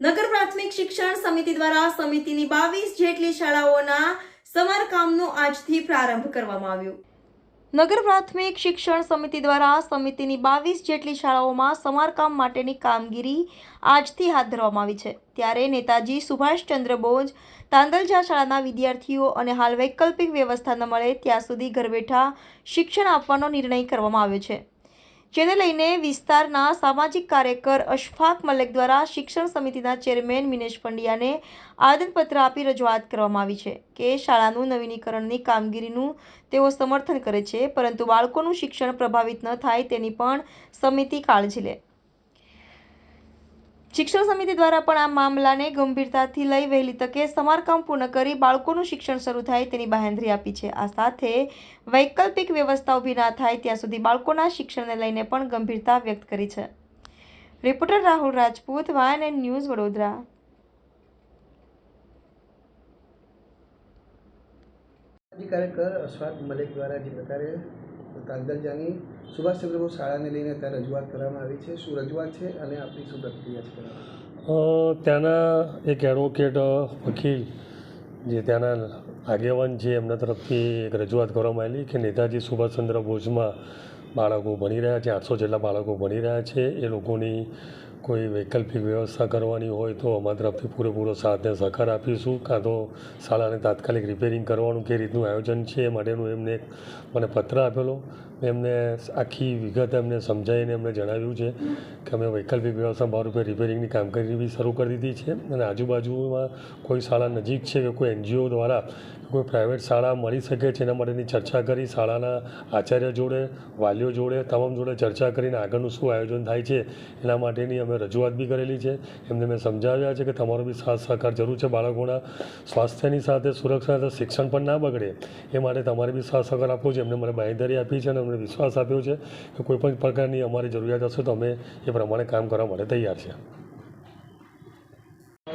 નગર પ્રાથમિક શિક્ષણ સમિતિ દ્વારા સમિતિની બાવીસ જેટલી શાળાઓના સમારકામનો આજથી પ્રારંભ કરવામાં આવ્યો. નગર પ્રાથમિક શિક્ષણ સમિતિ દ્વારા સમિતિની બાવીસ જેટલી શાળાઓમાં સમારકામ માટેની કામગીરી આજથી હાથ ધરવામાં આવી છે. ત્યારે નેતાજી સુભાષચંદ્ર બોઝ, તાંદલજા શાળાના વિદ્યાર્થીઓ અને હાલ વૈકલ્પિક વ્યવસ્થા ન મળે ત્યાં સુધી ઘર બેઠા શિક્ષણ આપવાનો નિર્ણય કરવામાં આવ્યો છે. જેને લઈને વિસ્તારના સામાજિક કાર્યકર અશફાક મલેક દ્વારા શિક્ષણ સમિતિના ચેરમેન મિનેશ પંડ્યાને આવેદનપત્ર આપી રજૂઆત કરવામાં આવી છે કે શાળાનું નવીનીકરણની કામગીરીનું તેઓ સમર્થન કરે છે, પરંતુ બાળકોનું શિક્ષણ પ્રભાવિત ન થાય તેની પણ સમિતિ કાળજી લે. શિક્ષણ સમિતિ દ્વારા પણ આ મામલાને ગંભીરતાથી લઈ વહેલી તકે સમારકામ પૂર્ણ કરી બાળકોનું શિક્ષણ શરૂ થાય તેની બાહેંધરી આપી છે. આ સાથે વૈકલ્પિક વ્યવસ્થા ઊભી ના થાય ત્યાં સુધી બાળકોના શિક્ષણને લઈને પણ ગંભીરતા વ્યક્ત કરી છે. રિપોર્ટર રાહુલ રાજપૂત, વાયન એન્ડ ન્યૂઝ વડોદરા. કાર્યકર અશફાક મલિક દ્વારા જે પ્રકારે તાંદલજાની સુભાષચંદ્ર બોઝ શાળાને લઈને ત્યાં રજૂઆત કરવામાં આવી છે. શું રજૂઆત છે અને આપણી શું પ્રક્રિયા છે ત્યાંના એક એડવોકેટ વકીલ જે ત્યાંના આગેવાન છે એમના તરફથી એક રજૂઆત કરવામાં આવેલી કે નેતાજી સુભાષચંદ્ર બોઝમાં બાળકો ભણી રહ્યા છે, આઠસો જેટલા બાળકો ભણી રહ્યા છે. એ લોકોની કોઈ વૈકલ્પિક વ્યવસ્થા કરવાની હોય તો અમારા તરફથી પૂરેપૂરો સાથ અને સહકાર આપીશું. કાં તો શાળાને તાત્કાલિક રિપેરિંગ કરવાનું કે રીતનું આયોજન છે એ માટેનું એમને મને પત્ર આપેલો. એમને આખી વિગત એમને સમજાવીને એમને જણાવ્યું છે કે અમે વૈકલ્પિક વ્યવસ્થા ભાવરૂપે રિપેરિંગની કામગીરી બી શરૂ કરી દીધી છે. અને આજુબાજુમાં કોઈ શાળા નજીક છે કે કોઈ એનજીઓ દ્વારા કોઈ પ્રાઇવેટ શાળા મળી શકે છે એના માટેની ચર્ચા કરી, શાળાના આચાર્ય જોડે, વાલીઓ જોડે, તમામ જોડે ચર્ચા કરીને આગળનું શું આયોજન થાય છે એના માટેની અમે રજૂઆત બી કરેલી છે. એમને મેં સમજાવ્યા છે કે તમારો બી સાથ સહકાર જરૂર છે બાળકોના સ્વાસ્થ્યની સાથે, સુરક્ષા સાથે, શિક્ષણ પણ ના બગડે એ માટે તમારે બી સાથ સહકાર આપવો છે. એમને મને બાંયધરી આપી છે અને અમને વિશ્વાસ આપ્યો છે કે કોઈપણ પ્રકારની અમારી જરૂરિયાત હશે તો અમે એ પ્રમાણે કામ કરવા માટે તૈયાર છે.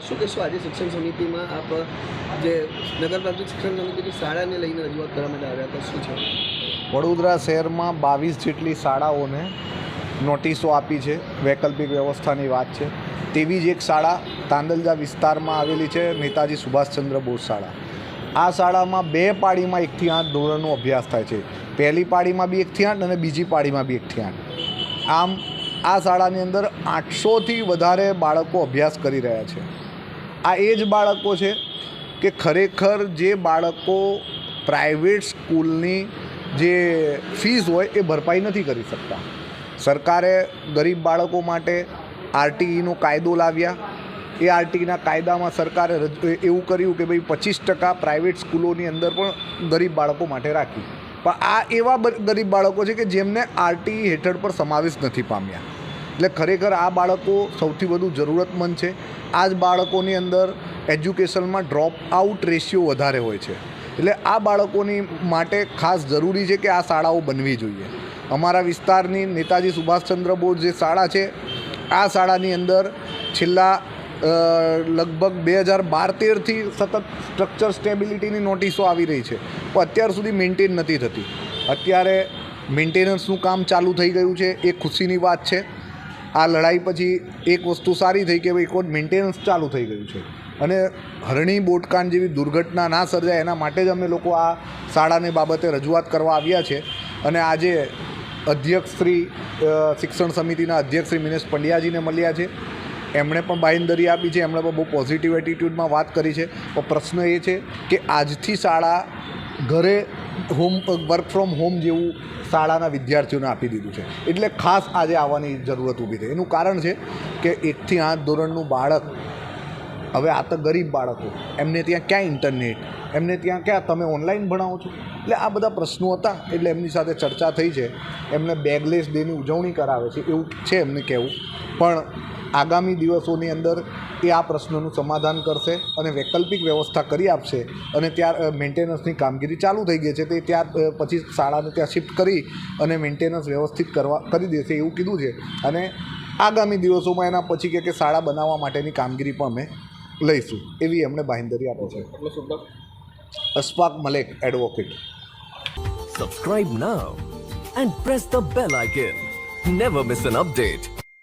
શું કહેશો આજે શિક્ષણ સમિતિમાં આપ, જે નગર પ્રાથમિક શિક્ષણ સમિતિની શાળાને લઈને રજૂઆત કરવા માટે આવ્યા હતા, શું છે? વડોદરા શહેરમાં બાવીસ જેટલી શાળાઓને નોટિસો આપી છે, વૈકલ્પિક વ્યવસ્થાની વાત છે. તેવી જ એક શાળા તાંદલજા વિસ્તારમાં આવેલી છે, નેતાજી સુભાષચંદ્ર બોઝ શાળા. આ શાળામાં બે પાળીમાં એકથી આઠ ધોરણનો અભ્યાસ થાય છે. પહેલી પાળીમાં બી એકથી આઠ અને બીજી પાળીમાં બી એકથી આઠ. આમ, આ શાળાની અંદર આઠસોથી વધારે બાળકો અભ્યાસ કરી રહ્યા છે. આ એ જ બાળકો છે કે ખરેખર જે બાળકો પ્રાઇવેટ સ્કૂલની જે ફીસ હોય એ ભરપાઈ નથી કરી શકતા. સરકારે ગરીબ બાળકો માટે આરટીઈનો કાયદો લાવ્યા. એ આરટીઈના કાયદામાં સરકારે એવું કર્યું કે ભાઈ પચીસ ટકા પ્રાઇવેટ સ્કૂલોની અંદર પણ ગરીબ બાળકો માટે રાખી. પણ આ એવા ગરીબ બાળકો છે કે જેમને આરટીઈ હેઠળ પર સમાવેશ નથી પામ્યા. એટલે ખરેખર આ બાળકો સૌથી વધુ જરૂરતમંદ છે. આ જ બાળકોની અંદર એજ્યુકેશનમાં ડ્રોપ આઉટ રેશિયો વધારે હોય છે. એટલે આ બાળકોની માટે ખાસ જરૂરી છે કે આ શાળાઓ બનવી જોઈએ. અમારા વિસ્તારની નેતાજી સુભાષચંદ્ર બોઝ જે શાળા છે, આ શાળાની અંદર છેલ્લા લગભગ બે હજાર બાર તેરથી સતત સ્ટ્રક્ચર સ્ટેબિલિટીની નોટિસો આવી રહી છે. પણ અત્યાર સુધી મેન્ટેન નથી થતી. અત્યારે મેન્ટેનન્સનું કામ ચાલુ થઈ ગયું છે. એ ખુશીની વાત છે. આ લડાઈ પછી એક વસ્તુ સારી થઈ કે ભાઈ કોઈ મેન્ટેનન્સ ચાલુ થઈ ગયું છે. અને હરણી બોટકાન જેવી દુર્ઘટના ના સર્જાય એના માટે જ અમે લોકો આ શાળાને બાબતે રજૂઆત કરવા આવ્યા છે. અને આજે અધ્યક્ષ શ્રી શિક્ષણ સમિતિના અધ્યક્ષ શ્રી મિનેશ પંડ્યાજીને મળ્યા છે. એમણે પણ બાંયધરી આપી છે. એમણે પણ બહુ પોઝિટિવ એટીટ્યૂડમાં વાત કરી છે. પણ પ્રશ્ન એ છે કે આજથી શાળા ઘરે હોમ વર્ક ફ્રોમ હોમ જેવું શાળાના વિદ્યાર્થીઓને આપી દીધું છે. એટલે ખાસ આજે આવવાની જરૂરત ઊભી થઈ. એનું કારણ છે કે એકથી આઠ ધોરણનું બાળક, હવે આ તો ગરીબ બાળકો, એમને ત્યાં ક્યાં ઇન્ટરનેટ એમને ત્યાં ક્યાં તમે ઓનલાઈન ભણાવો છો? એટલે આ બધા પ્રશ્નો હતા, એટલે એમની સાથે ચર્ચા થઈ છે. એમને બેગલેસ ડેની ઉજવણી કરાવે છે એવું છે એમને કહેવું. પણ આગામી દિવસોની અંદર એ આ પ્રશ્નોનું સમાધાન કરશે અને વૈકલ્પિક વ્યવસ્થા કરી આપશે અને ત્યાર મેન્ટેનન્સની કામગીરી ચાલુ થઈ ગઈ છે તે ત્યાર પછી શાળાને ત્યાં શિફ્ટ કરી અને મેન્ટેનન્સ વ્યવસ્થિત કરવા કરી દેશે એવું કીધું છે. અને આગામી દિવસોમાં એના પછી કે કે શાળા બનાવવા માટેની કામગીરી પણ અમે લઈશું એવી એમણે બાંહેધરી આપી છે. Ashfaq Malek advocate subscribe now and press the bell icon never miss N update.